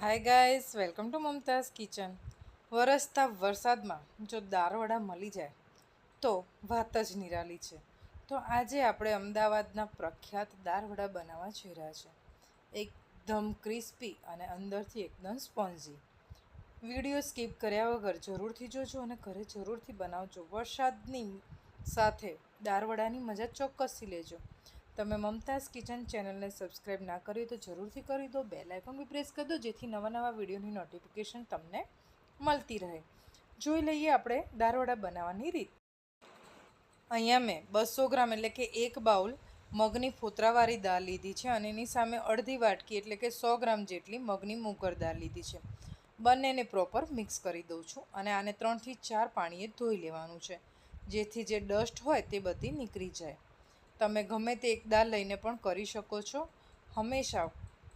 Hi guys welcome to Mumtaz kitchen વરસતા વરસાદમાં જો દારવડા મળી જાય, તો વાત જ નિરાલી છે. તો આજે આપણે અમદાવાદના પ્રખ્યાત દારવડા બનાવવા જઈ રહ્યા છે. એકદમ ક્રિસ્પી અને અંદરથી એકદમ સ્પોન્જી વીડિયો સ્કીપ કર્યા વગર જરૂરથી જોજો અને ઘરે જરૂરથી બનાવજો. વરસાદની સાથે દારવડાની મજા ચોક્કસથી લેજો. તમે મમતાઝ કિચન ચેનલને સબસ્ક્રાઈબ ના કરી તો જરૂરથી કરી દો. બેલ આઇકોન બી પ્રેસ કરી દો, જેથી નવા નવા વિડીયોની નોટિફિકેશન તમને મળતી રહે. જોઈ લઈએ આપણે દારવડા બનાવવાની રીત. અહીંયા મેં બસો ગ્રામ એટલે કે એક બાઉલ મગની ફોતરાવાળી દાળ લીધી છે અને એની સામે અડધી વાટકી એટલે કે સો ગ્રામ જેટલી મગની મૂકર દાળ લીધી છે. બંનેને પ્રોપર મિક્સ કરી દઉં છું અને આને ત્રણથી ચાર પાણીએ ધોઈ લેવાનું છે, જેથી જે ડસ્ટ હોય તે બધી નીકળી જાય. તમે ગમે તે એક દાળ લઈને પણ કરી શકો છો. હંમેશા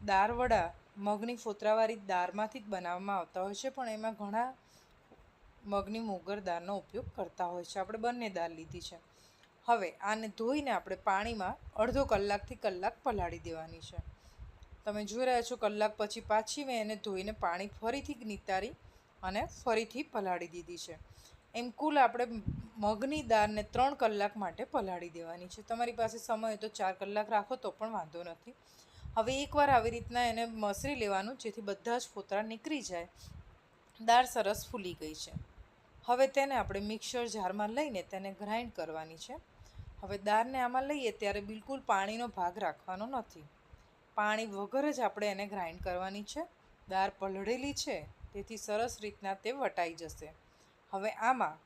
દાળ વડા મગની ફોતરાવાળી દાળમાંથી જ બનાવવામાં આવતા હોય છે, પણ એમાં ઘણા મગની મોગર દાળનો ઉપયોગ કરતા હોય છે. આપણે બંને દાળ લીધી છે. હવે આને ધોઈને આપણે પાણીમાં અડધો કલાકથી કલાક પલાળી દેવાની છે. તમે જોઈ રહ્યા છો, કલાક પછી પાછી મેં એને ધોઈને પાણી ફરીથી નિતારી અને ફરીથી પલાળી દીધી છે. એમ કુલ આપણે મગની દાળને ત્રણ કલાક માટે પલાળી દેવાની છે. તમારી પાસે સમય તો ચાર કલાક રાખો તો પણ વાંધો નથી. હવે એકવાર આવી રીતના એને મસરી લેવાનું, જેથી બધા જ ફોતરા નીકળી જાય. દાળ સરસ ફૂલી ગઈ છે. હવે તેને આપણે મિક્સર જારમાં લઈને તેને ગ્રાઇન્ડ કરવાની છે. હવે દાળને આમાં લઈએ ત્યારે બિલકુલ પાણીનો ભાગ રાખવાનો નથી. પાણી વગર જ આપણે એને ગ્રાઇન્ડ કરવાની છે. દાળ પલળેલી છે, તેથી સરસ રીતના તે વટાઈ જશે. હવે આમાં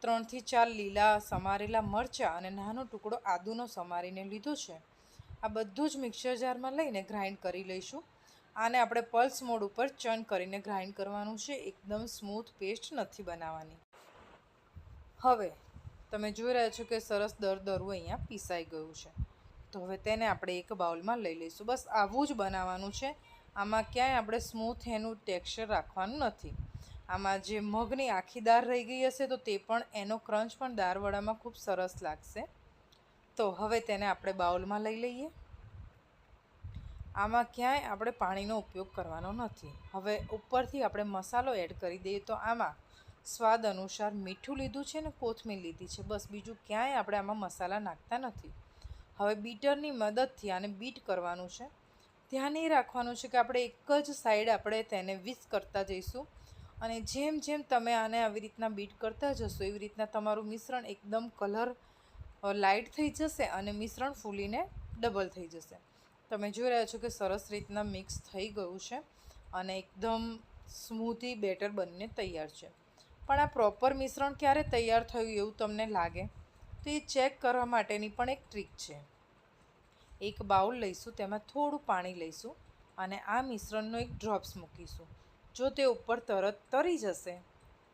ત્રણથી ચાર લીલા સમારેલા મરચાં અને નાનો ટુકડો આદુનો સમારીને લીધો છે. આ બધું જ મિક્સર જારમાં લઈને ગ્રાઇન્ડ કરી લઈશું. આને આપણે પલ્સ મોડ ઉપર ચર્ન કરીને ગ્રાઇન્ડ કરવાનું છે. એકદમ સ્મૂથ પેસ્ટ નથી બનાવવાની. હવે તમે જોઈ રહ્યા છો કે સરસ દર દરવું અહીંયા પીસાઈ ગયું છે. તો હવે તેને આપણે એક બાઉલમાં લઈ લઈશું. બસ આવું જ બનાવવાનું છે. આમાં ક્યાંય આપણે સ્મૂથ એનું ટેક્સચર રાખવાનું નથી. આમાં જે મગની આખી દાળ રહી ગઈ હશે, તો તે પણ એનો ક્રંચ પણ દાળવડામાં ખૂબ સરસ લાગશે. તો હવે તેને આપણે બાઉલમાં લઈ લઈએ. આમાં ક્યાંય આપણે પાણીનો ઉપયોગ કરવાનો નથી. હવે ઉપરથી આપણે મસાલો એડ કરી દઈએ તો આમાં સ્વાદ અનુસાર મીઠું લીધું છે ને કોથમીર લીધી છે. બસ બીજું ક્યાંય આપણે આમાં મસાલા નાખતા નથી. હવે બીટરની મદદથી આને બીટ કરવાનું છે. ધ્યાન એ રાખવાનું છે કે આપણે એક જ સાઈડ આપણે તેને વિસ કરતા જઈશું. અને જેમ જેમ તમે આને આવી રીતના બીટ કરતા જશો, એવી રીતના તમારું મિશ્રણ એકદમ કલર લાઇટ થઈ જશે અને મિશ્રણ ફૂલીને ડબલ થઈ જશે. તમે જોઈ રહ્યા છો કે સરસ રીતના મિક્સ થઈ ગયું છે અને એકદમ સ્મૂથી બેટર બનીને તૈયાર છે. પણ આ પ્રોપર મિશ્રણ ક્યારે તૈયાર થયું એવું તમને લાગે? તો એ ચેક કરવા માટેની પણ એક ટ્રીક છે. એક બાઉલ લઈશું, તેમાં થોડું પાણી લઈશું અને આ મિશ્રણનો એક ડ્રોપ્સ મૂકીશું. જો તે ઉપર તરત તરી જશે,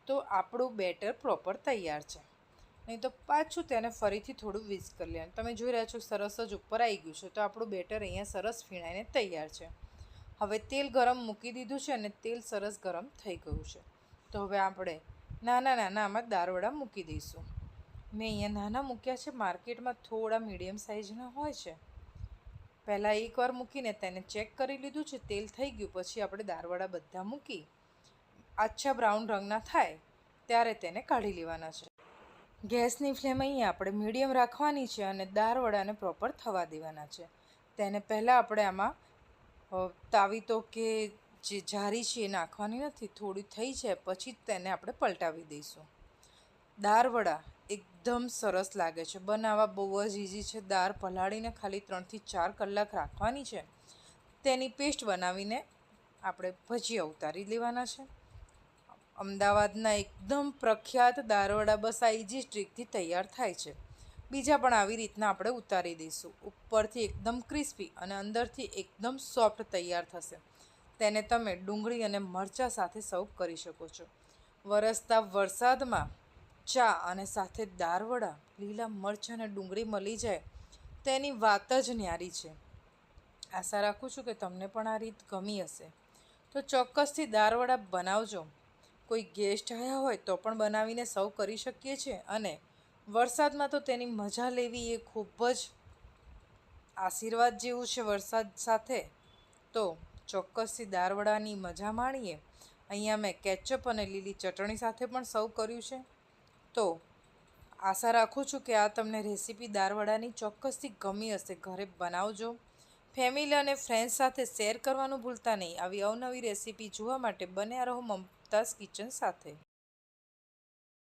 તો આપણું બેટર પ્રોપર તૈયાર છે. નહીં તો પાછું તેને ફરીથી થોડું વિઝ કરી લેવાનું. તમે જોઈ રહ્યા છો સરસ જ ઉપર આવી ગયું છે, તો આપણું બેટર અહીંયા સરસ ફીણાઈને તૈયાર છે. હવે તેલ ગરમ મૂકી દીધું છે અને તેલ સરસ ગરમ થઈ ગયું છે. તો હવે આપણે નાના નાના આમાં દાળવડા મૂકી દઈશું. મેં અહીંયા નાના મૂક્યા છે, માર્કેટમાં થોડા મીડિયમ સાઇઝના હોય છે. પહેલાં એકવાર મૂકીને તેને ચેક કરી લીધું છે, તેલ થઈ ગયું, પછી આપણે દારવાડા બધા મૂકી આછા બ્રાઉન રંગના થાય ત્યારે તેને કાઢી લેવાના છે. ગેસની ફ્લેમ અહીંયા આપણે મીડિયમ રાખવાની છે અને દારવડાને પ્રોપર થવા દેવાના છે. તેને પહેલાં આપણે આમાં તાવી તો કે જે જારી છે એ નાખવાની નથી, થોડી થઈ જાય, પછી જ તેને આપણે પલટાવી દઈશું. દાળવડા એકદમ સરસ લાગે છે. બનાવવા બહુ જ ઇઝી છે. દાળ પલાળીને ખાલી ત્રણથી ચાર કલાક રાખવાની છે. તેની પેસ્ટ બનાવીને આપણે ભજીયા ઉતારી લેવાના છે. અમદાવાદના એકદમ પ્રખ્યાત દારવડા બસ આ ઇઝી સ્ટ્રીકથી તૈયાર થાય છે. બીજા પણ આવી રીતના આપણે ઉતારી દઈશું. ઉપરથી એકદમ ક્રિસ્પી અને અંદરથી એકદમ સોફ્ટ તૈયાર થશે. તેને તમે ડુંગળી અને મરચાં સાથે સર્વ કરી શકો છો. વરસતા વરસાદમાં ચા અને સાથે દાળવડા લીલા મરચાં અને ડુંગળી મળી જાય, તેની વાત જ ન્યારી છે. આશા રાખું છું કે તમને પણ આ રીત ગમી હશે. તો ચોક્કસથી દાળવડા બનાવજો. કોઈ ગેસ્ટ આવ્યા હોય તો પણ બનાવીને સર્વ કરી શકીએ છીએ અને વરસાદમાં તો તેની મજા લેવી એ ખૂબ જ આશીર્વાદ જેવું છે વરસાદ સાથે. તો ચોક્કસથી દાળવડાની મજા માણીએ. અહીંયા મેં કેચઅપ અને લીલી ચટણી સાથે પણ સર્વ કર્યું છે. તો આશા રાખું છું કે આ તમને રેસીપી દાળવડાની ચોક્કસથી ગમી હશે. ઘરે બનાવજો. ફેમિલી અને ફ્રેન્ડ્સ સાથે શેર કરવાનું ભૂલતા નહીં. આવી અવનવી રેસીપી જોવા માટે બન્યા રહો મમતાઝ કિચન સાથે.